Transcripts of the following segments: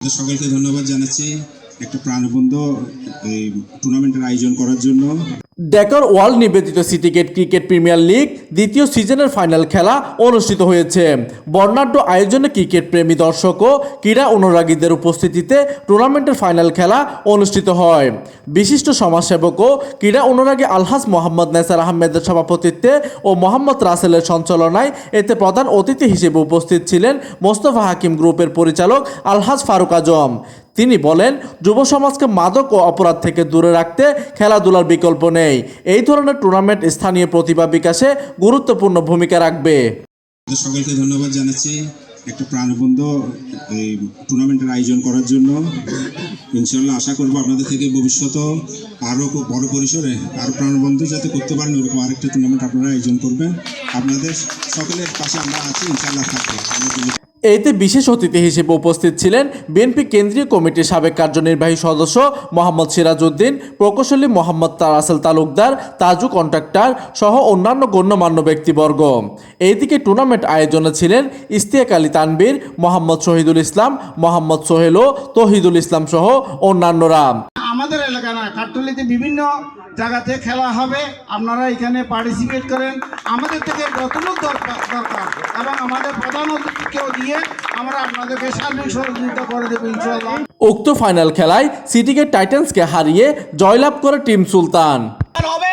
সকলকে ধন্যবাদ জানাচ্ছি। একটা প্রাণবন্ধ এই টুর্নামেন্টের আয়োজন করার জন্য। ডেকার ওয়ার্ল্ড নিবেদিত সিটিগেট ক্রিকেট প্রিমিয়ার লিগ দ্বিতীয় সিজনের ফাইনাল খেলা অনুষ্ঠিত হয়েছে। বর্ণাঢ্য আয়োজনে ক্রিকেট প্রেমী দর্শক ও ক্রীড়া অনুরাগীদের উপস্থিতিতে টুর্নামেন্টের ফাইনাল খেলা অনুষ্ঠিত হয়। বিশিষ্ট সমাজসেবক ও ক্রীড়া অনুরাগী আলহাজ মোহাম্মদ নেসার আহমেদের সভাপতিত্বে ও মোহাম্মদ রাসেলের সঞ্চালনায় এতে প্রধান অতিথি হিসেবে উপস্থিত ছিলেন মোস্তফা হাকিম গ্রুপের পরিচালক আলহাজ ফারুক আজম। তিনি বলেন, যুব সমাজকে মাদক ও অপরাধ থেকে দূরে রাখতে খেলাধুলার বিকল্প নেই। এই ধরনের টুর্নামেন্ট স্থানীয় প্রতিভা বিকাশে গুরুত্বপূর্ণ ভূমিকা রাখবে। সকলকে ধন্যবাদ জানাচ্ছি একটা প্রাণবন্ধ এই টুর্নামেন্টের আয়োজন করার জন্য। ইনশাল্লাহ আশা করব আপনাদের থেকে ভবিষ্যতেও আরও বড় পরিসরে আরও প্রাণবন্ধ যাতে করতে পারেন, ওরকম আরেকটা টুর্নামেন্ট আপনারা আয়োজন করবেন। আপনাদের সকলের পাশে আমরা আছি ইনশাল্লাহ থাকব। এতে বিশেষ অতিথি হিসেবে উপস্থিত ছিলেন বিএনপি কেন্দ্রীয় কমিটির সাবেক কার্যনির্বাহী সদস্য মোহাম্মদ সিরাজউদ্দিন, প্রকৌশলী মোহাম্মদ তারাসেল তালুকদার, তাজু কন্ট্রাক্টর সহ অন্যান্য গণ্যমান্য ব্যক্তিবর্গ। এইদিকে টুর্নামেন্ট আয়োজনে ছিলেন ইস্তিয়াক আলী তানবীর মোহাম্মদ শহীদুল ইসলাম, মোহাম্মদ সোহেল তহিদুল ইসলাম সহ অন্যান্যরা। আমাদের এলাকা না কাঠটলিতে বিভিন্ন জায়গাতে খেলা হবে। আপনারা এখানে পার্টিসিপেট করেন। আমাদের থেকে যতটুক দরকার দরকার। এবং আমাদের প্রধান অতিথিকেও দিয়ে আমরা আপনাদেরকে সার্বিক সহযোগিতা করে দেবো ইনশাল্লাহ উক্ত ফাইনাল খেলায় সিটিকে টাইটান্সকে হারিয়ে জয়লাভ করে টিম সুলতান। হবে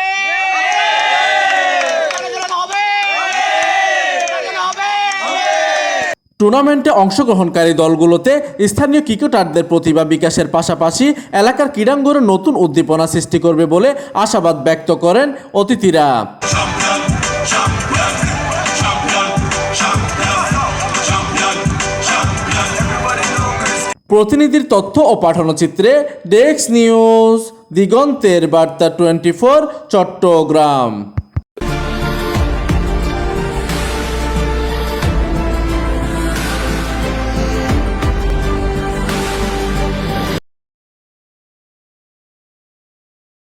টুর্নামেন্টে অংশগ্রহণকারী দলগুলোতে স্থানীয় ক্রিকেটারদের প্রতিভা বিকাশের পাশাপাশি এলাকার ক্রীড়াঙ্গনে নতুন উদ্দীপনা সৃষ্টি করবে বলে আশাবাদ ব্যক্ত করেন অতিথিরা। প্রতিনিধির তথ্য ও পাঠানোচিত্রে ডেস্ক নিউজ, দিগন্তের বার্তা টোয়েন্টি ফোর, চট্টগ্রাম।